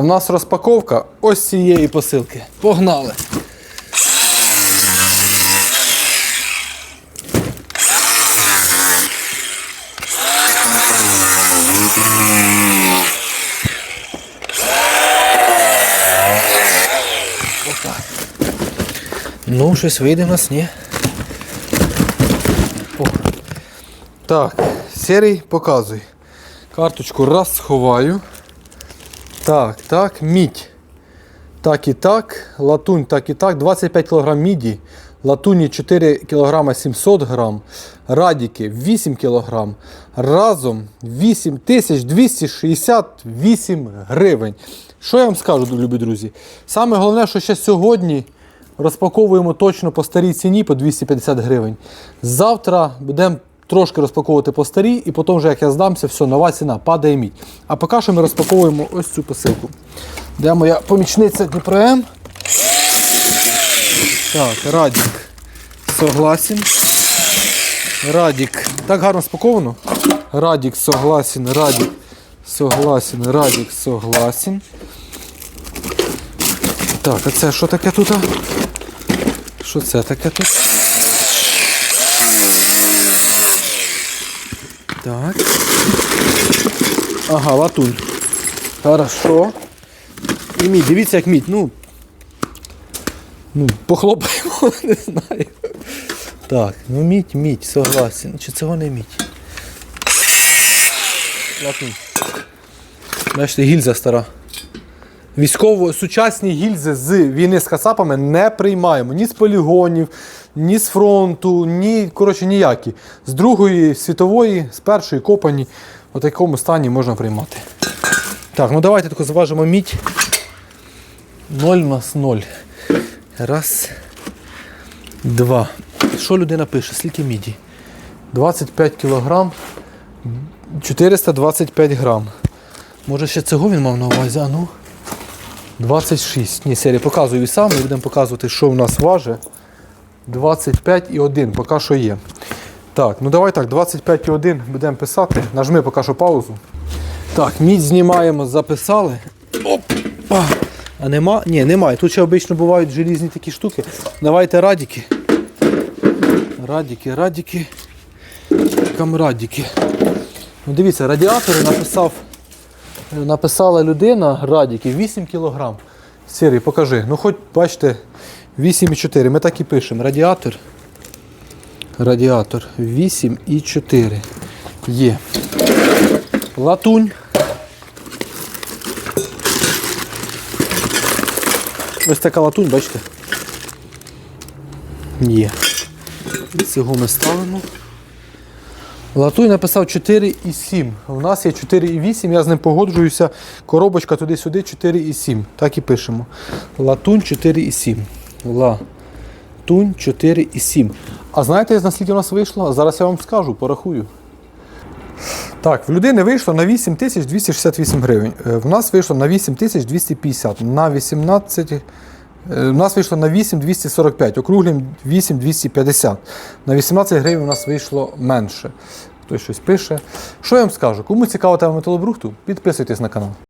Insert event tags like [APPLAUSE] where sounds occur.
В нас розпаковка ось цієї посилки. Погнали! Отак. Ну, щось вийде в нас, ні? О. Так, серій показуй. Карточку раз сховаю. Так, так, мідь. Так і так, латунь так і так, 25 кг міді, латуні 4 кг 700 г, радіки 8 кг, разом 8268 гривень. Що я вам скажу, любі друзі? Саме головне, що ще сьогодні розпаковуємо точно по старій ціні по 250 гривень. Завтра будемо трошки розпаковувати по старій, і потім, вже як я здамся, все, нова ціна, падає мідь. А поки що ми розпаковуємо ось цю посилку. Де моя помічниця Дніпро М. Так, Радік. Согласен. Радік. Так гарно спаковано. Радік, согласен, Радік. Согласен, Радік, согласен. Так, а це що таке тут? Що це таке тут? Так. Ага, латунь. Хорошо. І мідь, дивіться, як мідь. Ну, ну похлопаємо, [LAUGHS] не знаю. Так, ну мідь, мідь, согласен. Чи цього не мідь? Латунь. Бачите, гільза стара. Військово сучасні гільзи з війни з кацапами не приймаємо ні з полігонів, ні з фронту, ні, коротше, ніякі. З Другої світової, з першої копані, у такому стані можна приймати. Так, ну давайте тако зважимо мідь. 0 у нас 0. Раз. Два. Що людина пише? Скільки міді? 25 кілограм. 425 грам. Може ще цього він мав на увазі, а ну. 26. Ні, серія показую і сам, ми будемо показувати, що в нас важить. 25,1 поки що є. Так, ну давай так, 25,1 будемо писати. Нажми поки що паузу. Так, мідь знімаємо, записали. Опа. А нема? Ні, немає. Тут ще обично бувають желізні такі штуки. Давайте радіки. Радіки, радіки. Камрадіки. Ну дивіться, радіатори написав написала людина радіки 8 кг. Сірий, покажи. Ну хоч бачите, 8,4. Ми так і пишемо. Радіатор. Радіатор 8,4. Є. Латунь. Ось така латунь, бачите? Є. Цього ми ставимо. Латуй написав 4,7. У нас є 4,8, я з ним погоджуюся. Коробочка туди-сюди 4,7. Так і пишемо. Латунь 4,7. Латунь 4,7. А знаєте, наскільки у нас вийшло? Зараз я вам скажу, порахую. Так, в людини вийшло на 8268 гривень. Е, В нас вийшло на 8250. На 18. Е, У нас вийшло на 8245, округлім 8250. На 18 гривень у нас вийшло менше. Хтось щось пише. Що я вам скажу? Кому цікава тема металобрухту, підписуйтесь на канал.